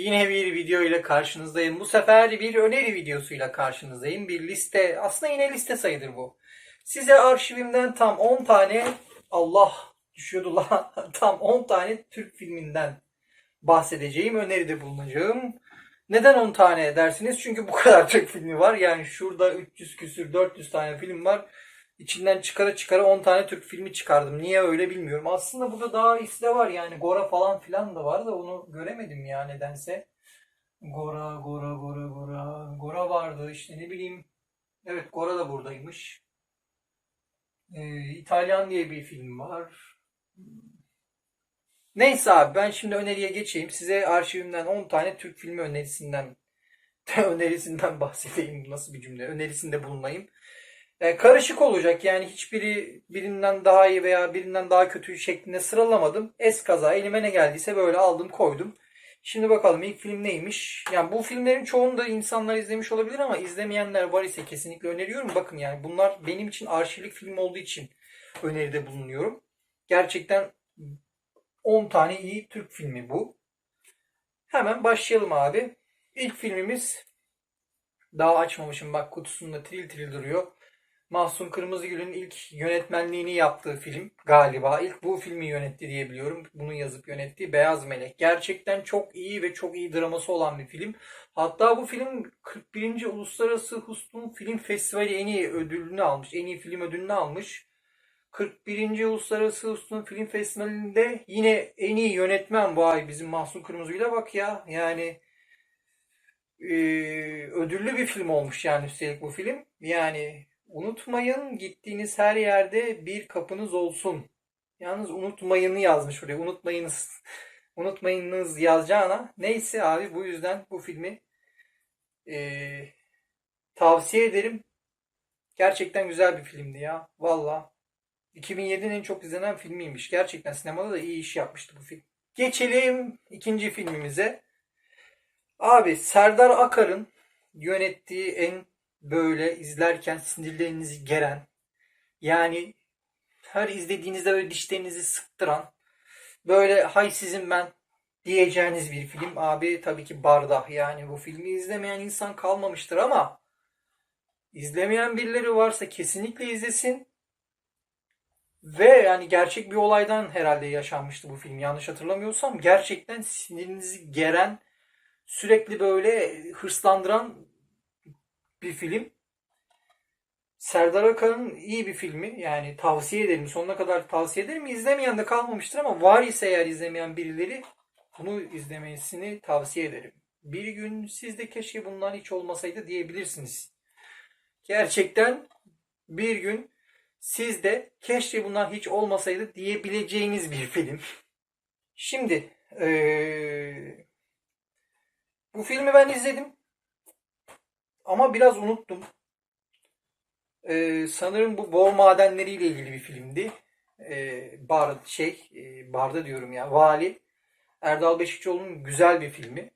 yine bir video ile karşınızdayım. Bu sefer bir öneri videosuyla karşınızdayım. Bir liste, aslında yine liste sayılır bu. Size arşivimden tam 10 tane, Allah düşüyordu lan, tam 10 tane Türk filminden bahsedeceğim, öneride bulunacağım. Neden 10 tane dersiniz? Çünkü bu kadar Türk filmi var. Yani şurada 300 küsür 400 tane film var. İçinden çıkara çıkara 10 tane Türk filmi çıkardım. Niye öyle bilmiyorum. Aslında burada daha iyisi de var yani. Gora falan filan da var da onu göremedim ya nedense. Gora, Gora, Gora, Gora. Gora vardı işte ne bileyim. Evet Gora da buradaymış. Ee, İtalyan diye bir film var. Neyse abi ben şimdi öneriye geçeyim. Size arşivimden 10 tane Türk filmi önerisinden önerisinden bahsedeyim. Nasıl bir cümle? Önerisinde bulunayım. Yani karışık olacak yani hiçbiri birinden daha iyi veya birinden daha kötü şeklinde sıralamadım. Es kaza elime ne geldiyse böyle aldım koydum. Şimdi bakalım ilk film neymiş? Yani bu filmlerin çoğunu da insanlar izlemiş olabilir ama izlemeyenler var ise kesinlikle öneriyorum. Bakın yani bunlar benim için arşivlik film olduğu için öneride bulunuyorum. Gerçekten 10 tane iyi Türk filmi bu. Hemen başlayalım abi. İlk filmimiz daha açmamışım bak kutusunda tril tril duruyor. Mahsun Kırmızıgül'ün ilk yönetmenliğini yaptığı film galiba. İlk bu filmi yönetti diye biliyorum. Bunu yazıp yönettiği Beyaz Melek. Gerçekten çok iyi ve çok iyi draması olan bir film. Hatta bu film 41. Uluslararası Huston Film Festivali en iyi ödülünü almış. En iyi film ödülünü almış. 41. Uluslararası Huston Film Festivali'nde yine en iyi yönetmen bu ay bizim Mahsun Kırmızıgül'e bak ya. Yani e, ödüllü bir film olmuş yani üstelik bu film. Yani unutmayın gittiğiniz her yerde bir kapınız olsun. Yalnız unutmayını yazmış buraya. Unutmayınız. Unutmayınız yazacağına. Neyse abi bu yüzden bu filmi e, tavsiye ederim. Gerçekten güzel bir filmdi ya. Valla. 2007'nin en çok izlenen filmiymiş. Gerçekten sinemada da iyi iş yapmıştı bu film. Geçelim ikinci filmimize. Abi Serdar Akar'ın yönettiği en böyle izlerken sinirlerinizi geren yani her izlediğinizde böyle dişlerinizi sıktıran böyle hay sizin ben diyeceğiniz bir film. Abi tabii ki Bardah yani bu filmi izlemeyen insan kalmamıştır ama izlemeyen birileri varsa kesinlikle izlesin. Ve yani gerçek bir olaydan herhalde yaşanmıştı bu film. Yanlış hatırlamıyorsam gerçekten sinirinizi geren, sürekli böyle hırslandıran bir film. Serdar Akar'ın iyi bir filmi. Yani tavsiye ederim. Sonuna kadar tavsiye ederim. İzlemeyen de kalmamıştır ama var ise eğer izlemeyen birileri bunu izlemesini tavsiye ederim. Bir gün siz de keşke bundan hiç olmasaydı diyebilirsiniz. Gerçekten bir gün siz de keşke bundan hiç olmasaydı diyebileceğiniz bir film. Şimdi ee, bu filmi ben izledim. Ama biraz unuttum. Ee, sanırım bu bor madenleriyle ilgili bir filmdi. Ee, bar şey, e, barda diyorum ya. Vali Erdal Beşikçioğlu'nun güzel bir filmi.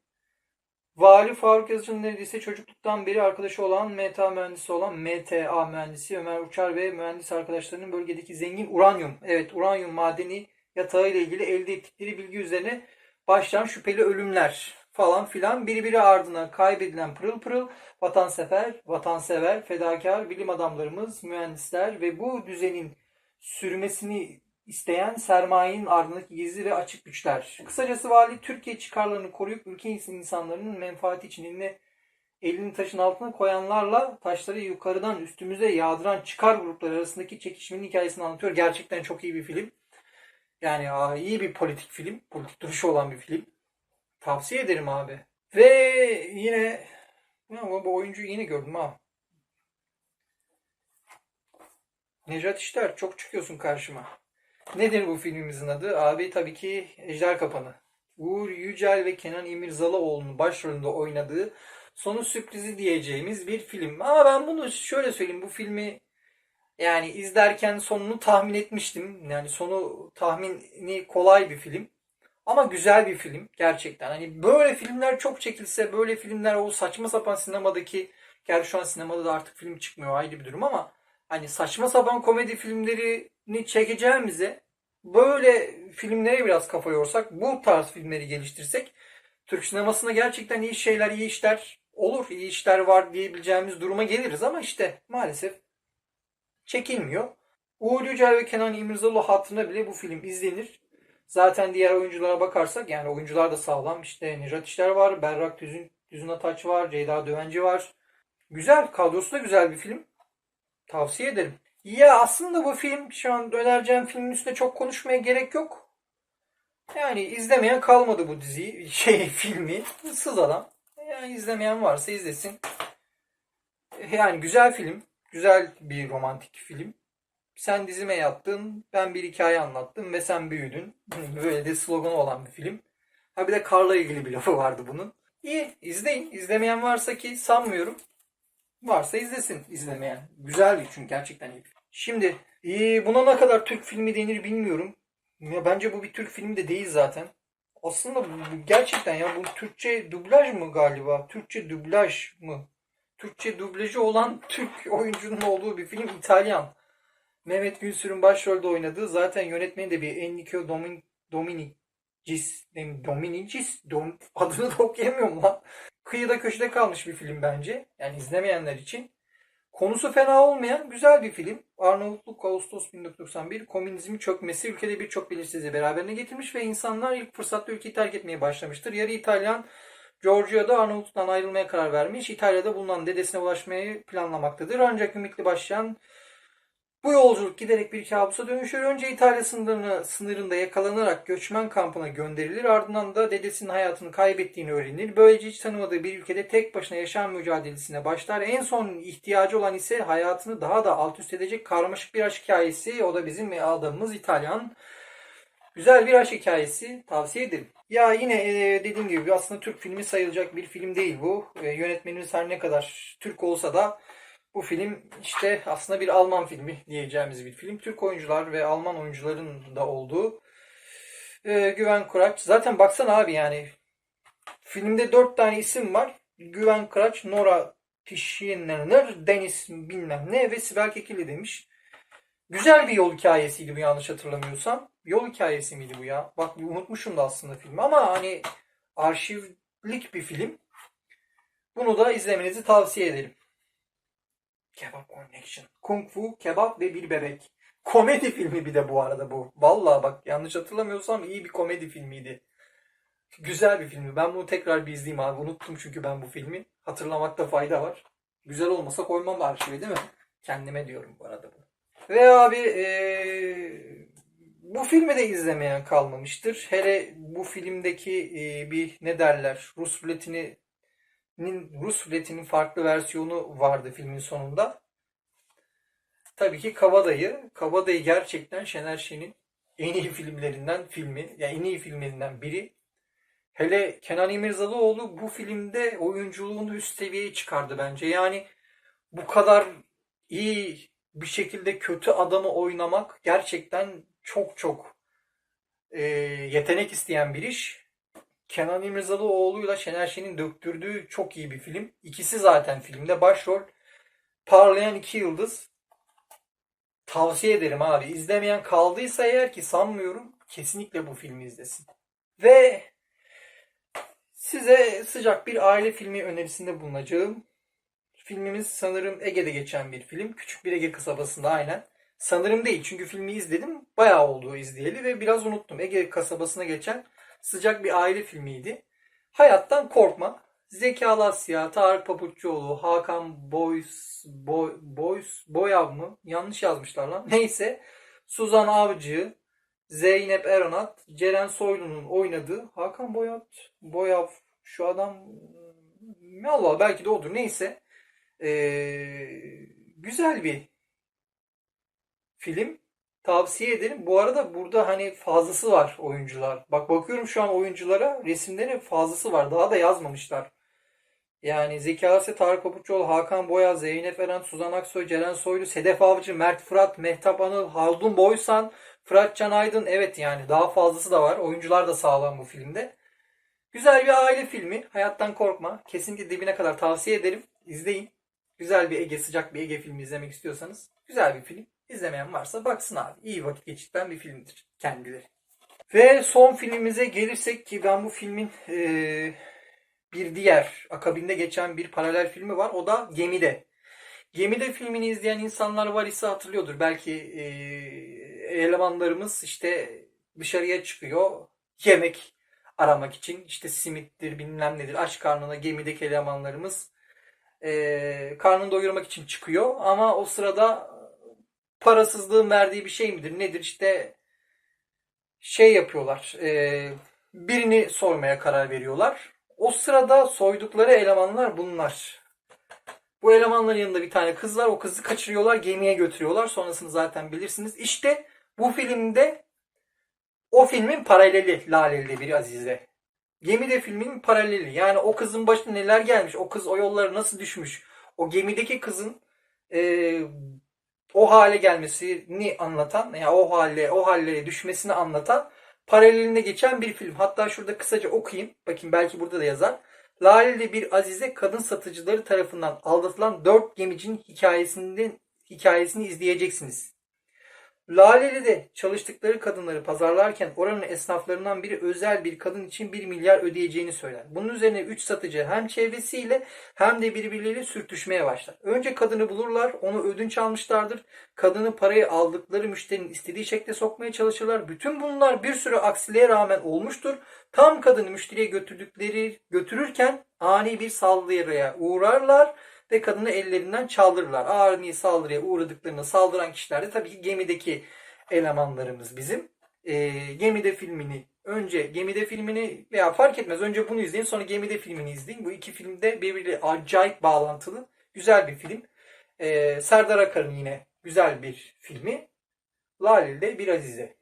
Vali Faruk Yazıcı'nın neredeyse çocukluktan beri arkadaşı olan MTA mühendisi olan MTA mühendisi Ömer Uçar ve mühendis arkadaşlarının bölgedeki zengin uranyum, evet uranyum madeni yatağı ile ilgili elde ettikleri bilgi üzerine başlayan şüpheli ölümler falan filan birbiri ardına kaybedilen pırıl pırıl vatansever, vatansever, fedakar bilim adamlarımız, mühendisler ve bu düzenin sürmesini isteyen sermayenin ardındaki gizli ve açık güçler. Kısacası vali Türkiye çıkarlarını koruyup ülke insanların menfaati için eline elini taşın altına koyanlarla taşları yukarıdan üstümüze yağdıran çıkar grupları arasındaki çekişmenin hikayesini anlatıyor. Gerçekten çok iyi bir film. Yani iyi bir politik film. Politik duruşu olan bir film. Tavsiye ederim abi. Ve yine ama bu oyuncuyu yeni gördüm ha. Necat İşler çok çıkıyorsun karşıma. Nedir bu filmimizin adı? Abi tabii ki Ejder Kapanı. Uğur Yücel ve Kenan İmirzalıoğlu'nun başrolünde oynadığı sonu sürprizi diyeceğimiz bir film. Ama ben bunu şöyle söyleyeyim. Bu filmi yani izlerken sonunu tahmin etmiştim. Yani sonu tahmini kolay bir film. Ama güzel bir film gerçekten. Hani böyle filmler çok çekilse, böyle filmler o saçma sapan sinemadaki, gerçi şu an sinemada da artık film çıkmıyor ayrı bir durum ama hani saçma sapan komedi filmlerini çekeceğimize böyle filmlere biraz kafa yorsak, bu tarz filmleri geliştirsek Türk sinemasında gerçekten iyi şeyler, iyi işler olur, iyi işler var diyebileceğimiz duruma geliriz ama işte maalesef çekilmiyor. Uğur Yücel ve Kenan İmirzalıoğlu hatırına bile bu film izlenir. Zaten diğer oyunculara bakarsak yani oyuncular da sağlam. İşte Nejat İşler var, Berrak Düzün, Düzün Ataç var, Ceyda Düvenci var. Güzel, kadrosu da güzel bir film. Tavsiye ederim. Ya aslında bu film şu an önereceğim filmin üstüne çok konuşmaya gerek yok. Yani izlemeyen kalmadı bu diziyi, şey filmi. Sız adam. Yani izlemeyen varsa izlesin. Yani güzel film. Güzel bir romantik film. Sen dizime yattın, ben bir hikaye anlattım ve sen büyüdün. Böyle de sloganı olan bir film. Ha bir de karla ilgili bir lafı vardı bunun. İyi, izleyin. İzlemeyen varsa ki sanmıyorum. Varsa izlesin izlemeyen. Güzel bir çünkü gerçekten iyi. Şimdi buna ne kadar Türk filmi denir bilmiyorum. Ya bence bu bir Türk filmi de değil zaten. Aslında bu gerçekten ya bu Türkçe dublaj mı galiba? Türkçe dublaj mı? Türkçe dublajı olan Türk oyuncunun olduğu bir film İtalyan. Mehmet Gülsür'ün başrolde oynadığı zaten yönetmeni de bir Enrico Domin, Dominicis. Dominicis? Dom, adını da okuyamıyorum lan. Kıyıda köşede kalmış bir film bence. Yani izlemeyenler için. Konusu fena olmayan güzel bir film. Arnavutluk Ağustos 1991 komünizmin çökmesi ülkede birçok belirsizliği beraberine getirmiş ve insanlar ilk fırsatta ülkeyi terk etmeye başlamıştır. Yarı İtalyan Giorgio'da Arnavutluk'tan ayrılmaya karar vermiş. İtalya'da bulunan dedesine ulaşmayı planlamaktadır. Ancak ümitli başlayan bu yolculuk giderek bir kabusa dönüşür. Önce İtalya sınırını, sınırında yakalanarak göçmen kampına gönderilir. Ardından da dedesinin hayatını kaybettiğini öğrenir. Böylece hiç tanımadığı bir ülkede tek başına yaşam mücadelesine başlar. En son ihtiyacı olan ise hayatını daha da alt üst edecek karmaşık bir aşk hikayesi. O da bizim adamımız İtalyan. Güzel bir aşk hikayesi. Tavsiye ederim. Ya yine e, dediğim gibi aslında Türk filmi sayılacak bir film değil bu. E, yönetmenimiz her ne kadar Türk olsa da bu film işte aslında bir Alman filmi diyeceğimiz bir film. Türk oyuncular ve Alman oyuncuların da olduğu e, Güven Kuraç. Zaten baksana abi yani filmde dört tane isim var. Güven Kıraç, Nora Tişiner, Deniz bilmem ne ve Sibel Kekilli demiş. Güzel bir yol hikayesiydi bu yanlış hatırlamıyorsam. Yol hikayesi miydi bu ya? Bak unutmuşum da aslında filmi ama hani arşivlik bir film. Bunu da izlemenizi tavsiye ederim. Kebap Connection. Kung Fu, kebap ve bir bebek. Komedi filmi bir de bu arada bu. Vallahi bak yanlış hatırlamıyorsam iyi bir komedi filmiydi. Güzel bir filmi. Ben bunu tekrar bir izleyeyim abi. Unuttum çünkü ben bu filmi. Hatırlamakta fayda var. Güzel olmasa koymam arşive değil mi? Kendime diyorum bu arada bunu. Ve abi ee, bu filmi de izlemeyen kalmamıştır. Hele bu filmdeki ee, bir ne derler Rus ruletini Rus ruletinin farklı versiyonu vardı filmin sonunda. Tabii ki Kavadayı. Kavadayı gerçekten Şener Şen'in en iyi filmlerinden filmi. Yani en iyi filmlerinden biri. Hele Kenan İmirzalıoğlu bu filmde oyunculuğunu üst seviyeye çıkardı bence. Yani bu kadar iyi bir şekilde kötü adamı oynamak gerçekten çok çok e, yetenek isteyen bir iş. Kenan İmirzalıoğlu'yla Şener Şen'in döktürdüğü çok iyi bir film. İkisi zaten filmde başrol. Parlayan iki yıldız. Tavsiye ederim abi. İzlemeyen kaldıysa eğer ki sanmıyorum kesinlikle bu filmi izlesin. Ve size sıcak bir aile filmi önerisinde bulunacağım. Filmimiz sanırım Ege'de geçen bir film. Küçük bir Ege kasabasında aynen. Sanırım değil çünkü filmi izledim. Bayağı oldu izleyeli ve biraz unuttum. Ege kasabasına geçen sıcak bir aile filmiydi. Hayattan korkma. Zeki Alasya, Tarık Papuççuoğlu, Hakan Boys, Boy, Boys, Boyav mı? Yanlış yazmışlar lan. Neyse. Suzan Avcı, Zeynep Eronat, Ceren Soylu'nun oynadığı Hakan Boyat, Boyav şu adam Allah belki de odur. Neyse. Ee, güzel bir film. Tavsiye ederim. Bu arada burada hani fazlası var oyuncular. Bak bakıyorum şu an oyunculara resimlerin fazlası var. Daha da yazmamışlar. Yani Zeki Alasya, Tarık Papuçoğlu, Hakan Boyaz, Zeynep Eren, Suzan Aksoy, Ceren Soylu, Sedef Avcı, Mert Fırat, Mehtap Anıl, Haldun Boysan, Fırat Can Aydın. Evet yani daha fazlası da var. Oyuncular da sağlam bu filmde. Güzel bir aile filmi. Hayattan korkma. Kesinlikle dibine kadar tavsiye ederim. İzleyin. Güzel bir Ege, sıcak bir Ege filmi izlemek istiyorsanız. Güzel bir film. İzlemeyen varsa baksın abi. İyi vakit geçirten bir filmdir kendileri. Ve son filmimize gelirsek ki ben bu filmin eee, bir diğer akabinde geçen bir paralel filmi var. O da Gemide. Gemide filmini izleyen insanlar var ise hatırlıyordur. Belki eee, elemanlarımız işte dışarıya çıkıyor yemek aramak için. İşte simittir bilmem nedir aç karnına gemideki elemanlarımız eee karnını doyurmak için çıkıyor. Ama o sırada parasızlığın verdiği bir şey midir nedir işte şey yapıyorlar. e, birini sormaya karar veriyorlar. O sırada soydukları elemanlar bunlar. Bu elemanların yanında bir tane kız var. O kızı kaçırıyorlar, gemiye götürüyorlar. Sonrasını zaten bilirsiniz. İşte bu filmde o filmin paraleli Laleli'de bir Azize. Gemide filmin paraleli. Yani o kızın başına neler gelmiş, o kız o yollara nasıl düşmüş, o gemideki kızın e, o hale gelmesini anlatan, yani o hale, o hallere düşmesini anlatan paralelinde geçen bir film. Hatta şurada kısaca okuyayım. Bakayım belki burada da yazar. Laleli bir Azize kadın satıcıları tarafından aldatılan dört gemicinin hikayesinden hikayesini izleyeceksiniz. Laleli'de çalıştıkları kadınları pazarlarken oranın esnaflarından biri özel bir kadın için 1 milyar ödeyeceğini söyler. Bunun üzerine 3 satıcı hem çevresiyle hem de birbirleriyle sürtüşmeye başlar. Önce kadını bulurlar, onu ödünç almışlardır. Kadını parayı aldıkları müşterinin istediği şekilde sokmaya çalışırlar. Bütün bunlar bir sürü aksiliğe rağmen olmuştur. Tam kadını müşteriye götürdükleri götürürken ani bir saldırıya uğrarlar ve kadını ellerinden çaldırırlar. Ani saldırıya uğradıklarında saldıran kişiler de tabii ki gemideki elemanlarımız bizim. Ee, gemide filmini önce gemide filmini veya fark etmez önce bunu izleyin sonra gemide filmini izleyin. Bu iki film de birbiriyle acayip bağlantılı. Güzel bir film. Ee, Serdar Akar'ın yine güzel bir filmi. Laleli'de bir Azize.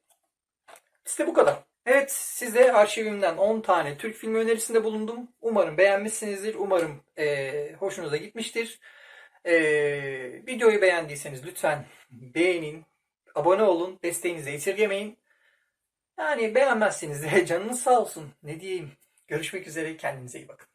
İşte bu kadar. Evet size arşivimden 10 tane Türk filmi önerisinde bulundum. Umarım beğenmişsinizdir. Umarım eee, hoşunuza gitmiştir. Eee, videoyu beğendiyseniz lütfen beğenin, abone olun, desteğinizi esirgemeyin. Yani beğenmezseniz de canınız sağ olsun. Ne diyeyim. Görüşmek üzere. Kendinize iyi bakın.